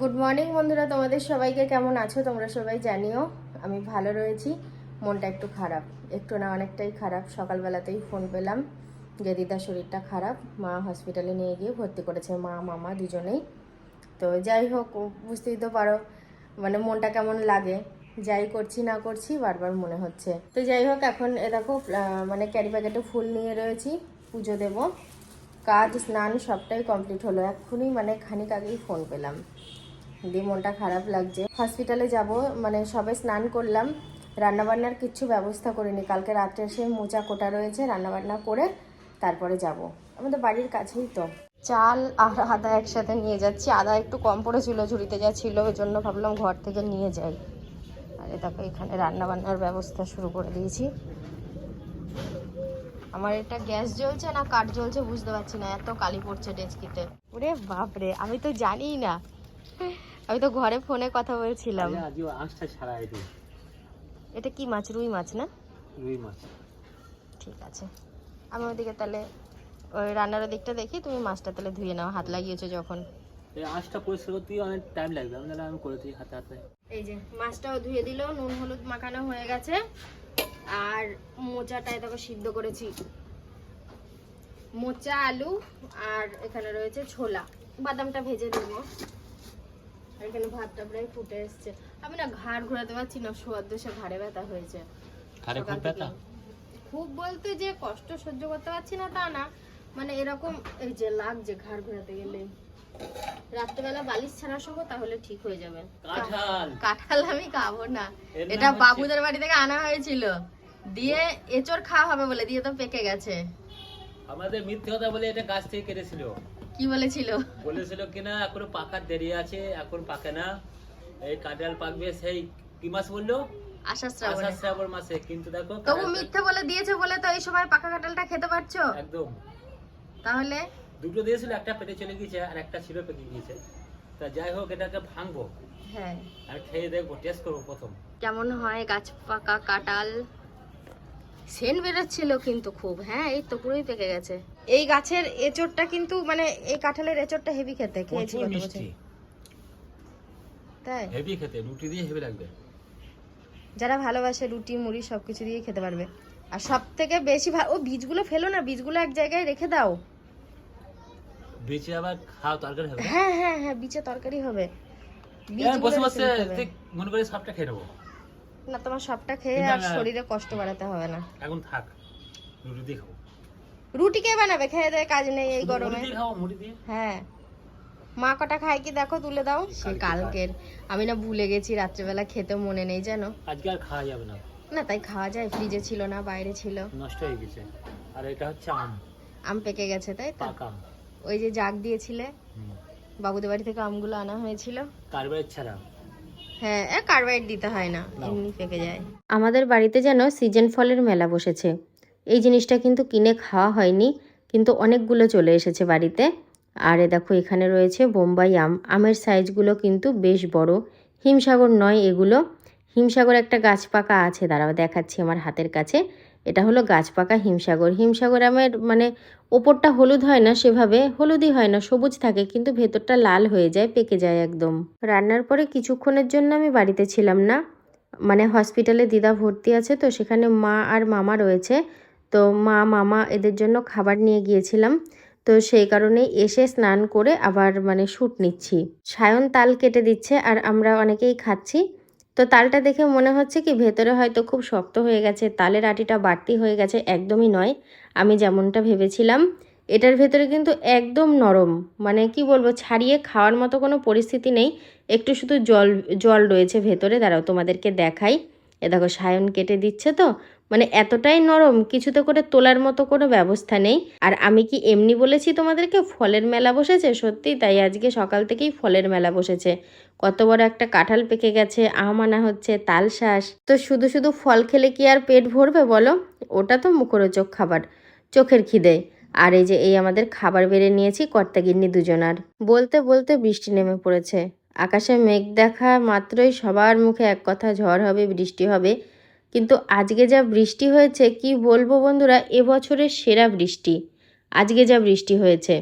Good morning বন্ধুরা। তোমাদের সবাইকে কেমন আছো? তোমরা সবাই জানিও, আমি ভালো রয়েছি। মনটা একটু খারাপ। একটু না, অনেকটাই খারাপ। সকালবেলাতেই ফোন পেলাম। যে দিদার শরীরটা খারাপ, মা হসপিটালে নিয়ে গিয়ে ভর্তি করেছে, মা, মামা দুজনেই। তো যাই হোক বুঝতেই তো পারো মানে মনটা কেমন লাগে। যাই করছি না করছি, বারবার মনে হচ্ছে। তো যাই হোক, এখন এ দেখো মানে ক্যারি প্যাকেটে ফুল নিয়ে রয়েছি, পুজো দেবো। কাজ, স্নান সবটাই কমপ্লিট হলো। এক্ষুনি মানে খানিক আগেই ফোন পেলাম। দিয়ে মনটা খারাপ লাগছে। হসপিটালে যাব মানে সবে স্নান করলাম। রান্নাবান্নার কিচ্ছু ব্যবস্থা করিনি। কালকে রাত্রে এসে মোচা কোটা রয়েছে, রান্নাবান্না করে তারপরে যাব। আমাদের বাড়ির কাছেই তো। চাল আর আদা একসাথে নিয়ে যাচ্ছি। আদা একটু কম পড়েছিল, ঝুড়িতে যা ছিল ওই জন্য ভাবলাম ঘর থেকে নিয়ে যাই। আর এ দেখো, এখানে রান্নাবান্নার ব্যবস্থা শুরু করে দিয়েছি। আমার এটা গ্যাস জ্বলছে না কাঠ জ্বলছে বুঝতে পারছি না। এত কালি পড়ছে ডেচকিতে। ওরে বাপরে, আমি তো জানিই না। আমি তো ঘরে ফোনে কথা বলছিলাম। এটি কি মাছ? রুই মাছ না? রুই মাছ। ঠিক আছে। আমি ওদিকে তাহলে ওই রান্নার দিকটা দেখি তুমি মাছটা তাহলে ধুয়ে নাও হাত লাগিয়েছো যখন। এই আঁশটা পরিষ্কার করতে অনেক টাইম লাগবে আমি তাহলে আমি করে দিই হাতে হাতে। এই যে মাছটাও ধুয়ে দিল নুন হলুদ মাখানো হয়ে গেছে। আর মোচাটায় দেখো সিদ্ধ করেছি। মোচা আলু আর এখানে রয়েছে ছোলা। বাদামটা ভেজে দেবো। এখানে ভাতটা প্রায় ফুটে এসছে। আমি না ঘাড় ঘোরাতে পারছি না দোষে ঘাড়ে ব্যথা হয়েছে। সকাল খুব ব্যথা? খুব বলতে যে কষ্ট সহ্য করতে পারছি না তা না মানে এরকম এই যে লাগছে ঘাড় ঘোরাতে গেলে। রাত্রেবেলা বালিশ ছাড়া শোবো তাহলে ঠিক হয়ে যাবে। কাঁঠাল। কাঁঠাল আমি খাব না। এটা বাবুদের বাড়ি থেকে আনা হয়েছিল। দিয়ে এচোর খাওয়া হবে বলে দিয়ে তো পেকে গেছে। আমাদের মিথ্যে কথা বলে এটা গাছ থেকে কেটেছিল। কি বলেছিল? বলেছিল কিনা এখনও পাকার দেরি আছে এখন পাকে না। এই কাঁঠাল পাকবে সেই কি মাস বলল? শ্রাবণ। মাসে। কিন্তু দেখো তবু মিথ্যে বলে দিয়েছে বলে তো এই সময় পাকা কাঁঠালটা খেতে পারছ? একদম। তাহলে? দুটো দিয়েছিল একটা পেটে চলে গিয়েছে আর একটা ছিল পেকে গিয়েছে। তা যাই হোক এটাকে ভাঙবো। হ্যাঁ। আমি খেয়ে দেখব টেস্ট করব প্রথম। কেমন হয় গাছ পাকা কাঁঠাল? সেন বেরোচ্ছিল কিন্তু খুব হ্যাঁ এই তো পুরোই পেকে গেছে। এই গাছের এচোরটা কিন্তু মানে এই কাঁঠালের এচোরটা হেভি খেতে খেয়েছি গত বছর। তাই? হেভি খেতে রুটি দিয়ে হেভি লাগবে। যারা ভালোবাসে রুটি মুড়ি সবকিছু দিয়ে খেতে পারবে। আর সব থেকে বেশি ভালো ও বীজগুলো ফেলো না বীজগুলো এক জায়গায় রেখে দাও। বেঁচে আবার খাও তরকারি হবে। হ্যাঁ হ্যাঁ হ্যাঁ বীজে তরকারি হবে। বসে বসে মনে করে সবটা খেয়ে নেব। না তোমার সবটা খেয়ে আর শরীরে কষ্ট বাড়াতে হবে না। এখন থাক রুটি দিয়ে খাব। রুটি কে বানাবে? খেয়ে দেয় কাজ নেই এই গরমে। হ্যাঁ। মা কটা খায় কি দেখো? তুলে দাও। সে কালকের। আমি না ভুলে গেছি রাত্রেবেলা খেতে মনে নেই জানো? আজকে আর খাওয়া যাবে না। না তাই খাওয়া যায়। ফ্রিজে ছিল না বাইরে ছিল। নষ্ট হয়ে গেছে। আর এটা হচ্ছে আম। আম পেকে গেছে তাই তো? ওই যে জাগ দিয়েছিলে বাবুদের বাড়ি থেকে আমগুলো আনা হয়েছিল। কার্বাইড ছাড়া। হ্যাঁ কার্বাইড দিতে হয় না। এমনি পেকে যায়। আমাদের বাড়িতে যেন সিজন ফলের মেলা বসেছে। এই জিনিসটা কিন্তু কিনে খাওয়া হয়নি, কিন্তু অনেকগুলো চলে এসেছে বাড়িতে। আর এ দেখো, এখানে রয়েছে বোম্বাই আম। আমের সাইজগুলো কিন্তু বেশ বড়। হিমসাগর নয় এগুলো। হিমসাগর একটা গাছ পাকা আছে, দাঁড়াও দেখাচ্ছি আমার হাতের কাছে। এটা হলো গাছ পাকা হিমসাগর। হিমসাগর আমের মানে ওপরটা হলুদ হয় না সেভাবে, হলুদই হয় না, সবুজ থাকে, কিন্তু ভেতরটা লাল হয়ে যায়, পেকে যায় একদম। রান্নার পরে কিছুক্ষণের জন্য আমি বাড়িতে ছিলাম না। মানে হসপিটালে দিদা ভর্তি আছে, তো সেখানে মা আর মামা রয়েছে। তো মা, মামা এদের জন্য খাবার নিয়ে গিয়েছিলাম। তো সেই কারণে এসে স্নান করে আবার মানে শ্যুট নিচ্ছি। সায়ন তাল কেটে দিচ্ছে আর আমরা অনেকেই খাচ্ছি। তো তালটা দেখে মনে হচ্ছে কি ভেতরে হয়তো খুব শক্ত হয়ে গেছে, তালের আটিটা বাড়তি হয়ে গেছে, একদমই নয়। আমি যেমনটা ভেবেছিলাম, এটার ভেতরে কিন্তু একদম নরম মানে কি বলব, ছাড়িয়ে খাওয়ার মতো কোনো পরিস্থিতি নেই। একটু শুধু জল জল রয়েছে ভেতরে, দাঁড়াও তোমাদেরকে দেখাই। এ দেখো, সায়ন কেটে দিচ্ছে তো মানে এতটাই নরম, কিছুতে করে তোলার মতো কোনো ব্যবস্থা নেই। আর আমি কি এমনি বলেছি তোমাদেরকে, ফলের মেলা বসেছে? সত্যি তাই আজকে সকাল থেকেই ফলের মেলা বসেছে। কত বড় একটা কাঁঠাল পেকে গেছে, আম আনা হচ্ছে তাল তালশাঁস। তো শুধু শুধু ফল খেলে কি আর পেট ভরবে বলো? ওটা তো মুখরোচক খাবার, চোখের খিদে। আর এই যে, এই আমাদের খাবার বেড়ে নিয়েছি কর্তাগিন্নি দুজনার। বলতে বলতে বৃষ্টি নেমে পড়েছে। আকাশে মেঘ দেখা মাত্রই সবার মুখে এক কথা, ঝড় হবে, বৃষ্টি হবে। কিন্তু আজকে যা বৃষ্টি হয়েছে, কি বলব বন্ধুরা এবছরের সেরা বৃষ্টি। আজকে যা বৃষ্টি হয়েছে।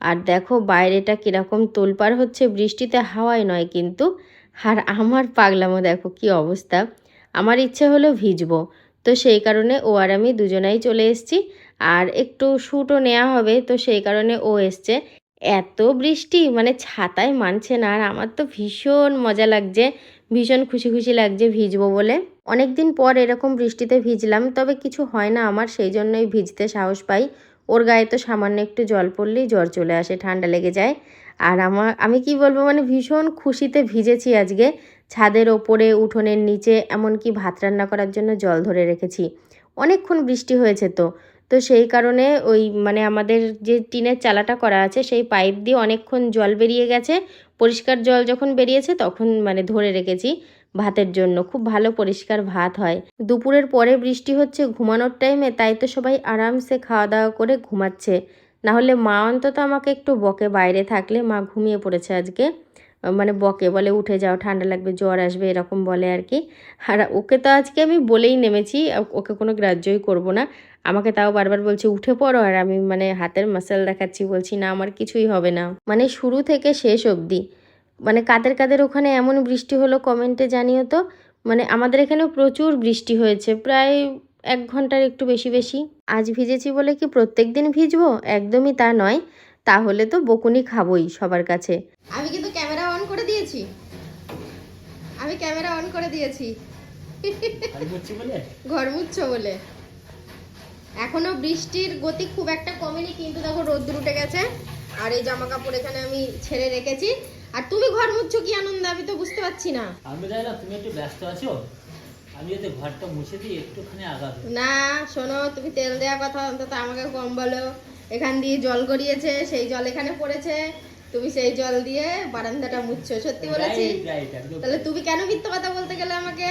আর দেখো বাইরেটা কীরকম তোলপাড় হচ্ছে, বৃষ্টিতে হাওয়ায় নয় কিন্তু। আর আমার পাগলামো দেখো কি অবস্থা। আমার ইচ্ছে হলো ভিজবো। তো সেই কারণে ও আর আমি দুজনাই চলে এসেছি। আর একটু শ্যুটও নেওয়া হবে, তো সেই কারণে ও এসছে। এত বৃষ্টি মানে ছাতায় মানছে না। আর আমার তো ভীষণ মজা লাগছে, ভীষণ খুশি খুশি লাগছে ভিজবো বলে। অনেক দিন পর এরকম বৃষ্টিতে ভিজলাম, তবে কিছু হয় না আমার, সেই জন্যই ভিজতে সাহস পাই। ওর গায়ে তো সামান্য একটু জল পড়লেই জ্বর চলে আসে, ঠান্ডা লেগে যায়। আর আমার, আমি কি বলব মানে ভীষণ খুশিতে ভিজেছি আজকে। ছাদের ওপরে, উঠোনের নিচে, এমনকি ভাত রান্না করার জন্য জল ধরে রেখেছি। অনেকক্ষণ বৃষ্টি হয়েছে তো। তো সেই কারণে ওই মানে আমাদের যে টিনের চালাটা করা আছে, সেই পাইপ দিয়ে অনেকক্ষণ জল বেরিয়ে গেছে। পরিষ্কার জল যখন বেরিয়েছে, তখন মানে ধরে রেখেছি। ভাতের জন্য। খুব ভালো পরিষ্কার ভাত হয়। দুপুরের পরে বৃষ্টি হচ্ছে, ঘুমানোর টাইমে তাই তো সবাই আরামসে খাওয়া দাওয়া করে ঘুমাচ্ছে। না হলে মা অন্তত আমাকে একটু বকে বাইরে থাকলে, মা ঘুমিয়ে পড়েছে আজকে। মানে বকে বলে, উঠে যাও, ঠান্ডা লাগবে, জ্বর আসবে, এরকম বলে আর কি। আর ওকে তো আজকে আমি বলেই নেমেছি, ওকে কোনো গ্রাহ্যই করব না। আমাকে তাও বারবার বলছে, উঠে পড়ো। আর আমি মানে হাতের মাসাল দেখাচ্ছি, বলছি, না, আমার কিছুই হবে না। মানে শুরু থেকে শেষ অবধি। মানে কাদের কাদের ওখানে এমন বৃষ্টি হলো কমেন্টে জানিও তো। মানে আমাদের এখানেও প্রচুর বৃষ্টি হয়েছে প্রায় এক ঘণ্টার একটু বেশি বেশি। আজ ভিজেছি বলে কি প্রত্যেক দিন ভিজবো? একদমই তা নয়। তাহলে তো বকুনি খাবোই সবার কাছে। আমি কিন্তু ক্যামেরা অন করে দিয়েছি। আমি ক্যামেরা অন করে দিয়েছি। বলে? ঘর মুচ্ছ বলে। এখনও বৃষ্টির গতি খুব একটা কমেনি কিন্তু দেখো রোদ্দুর উঠে গেছে। আর এই জামা কাপড় এখানে আমি ছেড়ে রেখেছি। আর তুমি ঘর মুছছো কি আনন্দ? আমি তো বুঝতে পারছি না। আমি জানি না তুমি একটু ব্যস্ত আছো? আমি যদি ঘরটা মুছে দিই একটুখানি আগাবে। না শোনো তুমি তেল দেওয়ার কথা অন্তত আমাকে কম বলো। এখান দিয়ে জল গড়িয়েছে সেই জল এখানে পড়েছে। তুমি সেই জল দিয়ে বারান্দাটা মুছছো সত্যি বলেছি? তাহলে তুমি কেন মিথ্যে কথা বলতে গেলে আমাকে?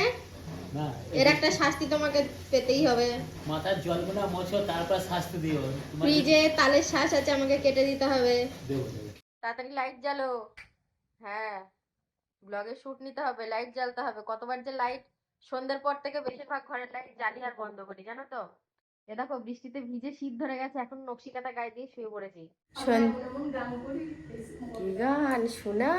এর একটা শাস্তি তোমাকে পেতেই হবে। মাথার জলগুলো মোছো তারপর শাস্তি দিও। ফ্রিজে তালের শ্বাস আছে আমাকে কেটে দিতে হবে। তাড়াতাড়ি লাইট জ্বালো। হ্যাঁ ব্লগে শুট নিতে হবে লাইট জ্বালতে হবে। কতবার যে লাইট সন্ধ্যের পর থেকে বেশিরভাগ ঘরের লাইট জ্বালি আর বন্ধ করি, জানো তো? এ দেখো, বৃষ্টিতে ভিজে শীত ধরে গেছে, এখন নকশি কাঁথা গায়ে দিয়ে শুয়ে পড়েছি। গান শোনা?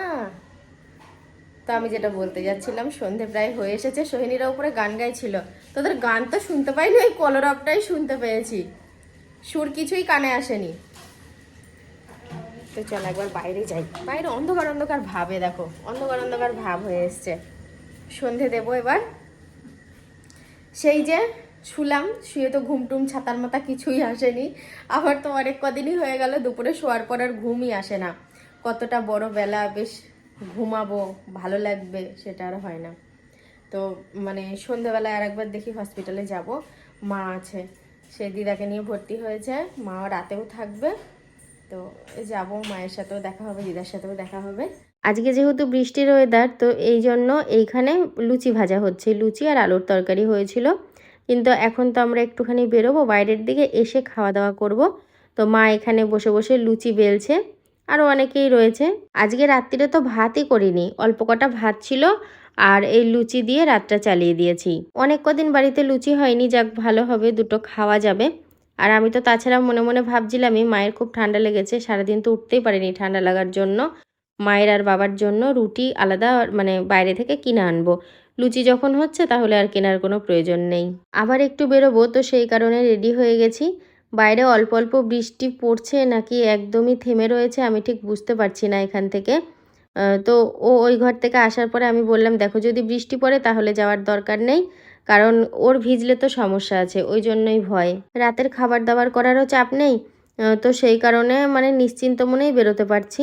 তো আমি যেটা বলতে যাচ্ছিলাম, সন্ধে প্রায় হয়ে এসেছে, সোহিনীরা উপরে গান গাইছিল। তোদের গান তো শুনতে পাইনি, ওই কলরবটাই শুনতে পেয়েছি। সুর কিছুই কানে আসেনি। তো চল একবার বাইরে যাই। বাইরে অন্ধকার অন্ধকার ভাবে দেখো। অন্ধকার অন্ধকার ভাব হয়ে এসছে। সন্ধে দেবো এবার। সেই যে শুলাম, শুয়ে তো ঘুমটুম ছাতার মাথা কিছুই আসেনি। আবার তো অনেক কদিনই হয়ে গেল, দুপুরে শোয়ার পর আর ঘুমই আসে না। কতটা বড় বেলা, বেশ ঘুমাবো, ভালো লাগবে, সেটা আর হয় না। তো মানে সন্ধেবেলায় আর একবার দেখি হসপিটালে যাব। মা আছে, সে দিদাকে নিয়ে ভর্তি হয়েছে। মাও রাতেও থাকবে। তো যাব, মায়ের সাথেও দেখা হবে, দিদার সাথেও দেখা হবে। আজকে যেহেতু বৃষ্টির ওয়েদার তো এই জন্য এইখানে লুচি ভাজা হচ্ছে। লুচি আর আলুর তরকারি হয়েছিল। কিন্তু এখন তো আমরা একটুখানি বেরোবো, বাইরের দিকে এসে খাওয়া দাওয়া করব। তো মা এখানে বসে বসে লুচি বেলছে আরও অনেকেই রয়েছে। আজকে রাত্রিরে তো ভাতই করিনি, অল্প কটা ভাত ছিল আর এই লুচি দিয়ে রাতটা চালিয়ে দিয়েছি। অনেক কদিন বাড়িতে লুচি হয়নি, যাক ভালো হবে, দুটো খাওয়া যাবে। আর আমি তো তাছাড়া মনে মনে ভাবছিলামই, মায়ের খুব ঠান্ডা লেগেছে, সারাদিন তো উঠতেই পারিনি ঠান্ডা লাগার জন্য। মায়ের আর বাবার জন্য রুটি আলাদা মানে বাইরে থেকে কিনে আনব। লুচি যখন হচ্ছে তাহলে আর কেনার কোনো প্রয়োজন নেই। আবার একটু বেরোবো, তো সেই কারণে রেডি হয়ে গেছি। বাইরে অল্প অল্প বৃষ্টি পড়ছে নাকি একদমই থেমে রয়েছে আমি ঠিক বুঝতে পারছি না এখান থেকে। তো ও ওই ঘর থেকে আসার পরে আমি বললাম, দেখো যদি বৃষ্টি পড়ে তাহলে যাওয়ার দরকার নেই। কারণ ওর ভিজলে তো সমস্যা আছে, ওই জন্যই ভয়। রাতের খাবার দাবার করারও চাপ নেই তো সেই কারণে মানে নিশ্চিন্ত মনেই বেরোতে পারছি।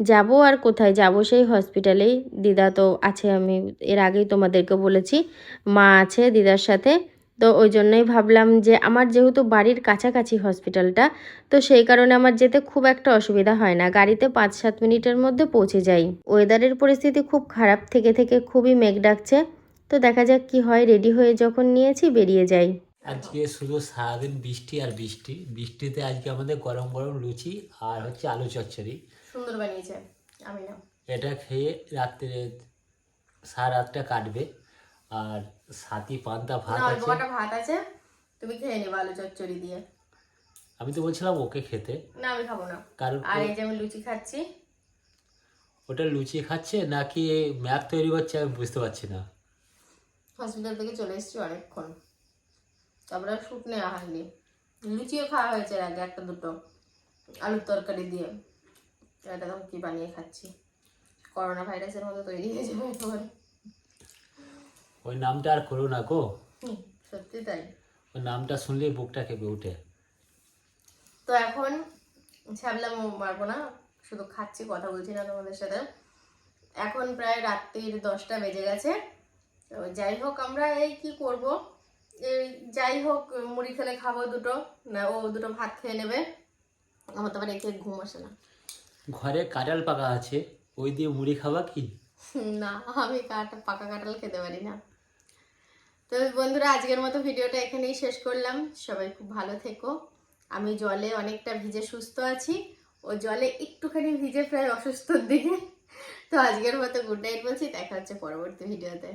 যাব আর কোথায়? যাব সেই হসপিটালেই দিদা তো আছে, আমি এর আগেই তোমাদেরকে বলেছি, মা আছে দিদার সাথে। তো ওই জন্যই ভাবলাম যে আমার যেহেতু বাড়ির কাছাকাছি হসপিটালটা তো সেই কারণে আমার যেতে খুব একটা অসুবিধা হয় না। গাড়িতে পাঁচ সাত মিনিটের মধ্যে পৌঁছে যাই। ওয়েদারের পরিস্থিতি খুব খারাপ, থেকে থেকে খুবই মেঘ ডাকছে। তো দেখা যাক কি হয়। রেডি হয়ে যখন নিয়েছি বেরিয়ে যাই। আজকে শুধু সারাদিন বৃষ্টি আর বৃষ্টি। বৃষ্টিতে আজকে আমাদের গরম গরম লুচি আর হচ্ছে আলু চচ্চড়ি। সুন্দর বানিয়েছে। আমি না এটা খেয়ে রাত্রে সারা রাতটা কাটবে। আর সাথী পান্তা ভাত আছে। ভাত আছে। তুমি খেয়ে নেবে আলু চচ্চড়ি দিয়ে। আমি তো বলছিলাম ওকে খেতে। না আমি খাব না। কারণ আর এই যে আমি লুচি খাচ্ছি। ওটা লুচি খাচ্ছে নাকি ম্যাপ তৈরি করছে আমি বুঝতে পারছি না। হসপিটাল থেকে চলে এসেছি অনেকক্ষণ। তারপরে আর শ্যুট নেওয়া হয়নি। লুচিও খাওয়া হয়েছে এর আগে একটা দুটো আলুর তরকারি দিয়ে। এটা তখন কি বানিয়ে খাচ্ছি? করোনা ভাইরাসের মতো তৈরি হয়ে যাবে একেবারে। ওই নামটা আর করো না গো। সত্যি তাই। ওই নামটা শুনলেই বুকটা কেঁপে ওঠে। তো এখন ছ্যাবলা মো- মারবো না শুধু খাচ্ছি কথা বলছি না তোমাদের সাথে। এখন প্রায় রাত্রির দশটা বেজে গেছে। তো যাই হোক আমরা এই কি করব? এই যাই হোক মুড়ি খেলে খাব দুটো। না ও দুটো ভাত খেয়ে নেবে। আমার তো আবার একে ঘুম আসে না। ঘরে কাঁঠাল পাকা আছে ওই দিয়ে মুড়ি খাবা কি? না আমি কাটা পাকা কাঁঠাল খেতে পারি না। তো বন্ধুরা আজকের মতো ভিডিওটা এখানেই শেষ করলাম। সবাই খুব ভালো থেকো। আমি জলে অনেকটা ভিজে সুস্থ আছি। ও জলে একটুখানি ভিজে প্রায় অসুস্থর দিকে তো আজকের মতো গুড নাইট বলছি দেখা হচ্ছে পরবর্তী ভিডিওতে।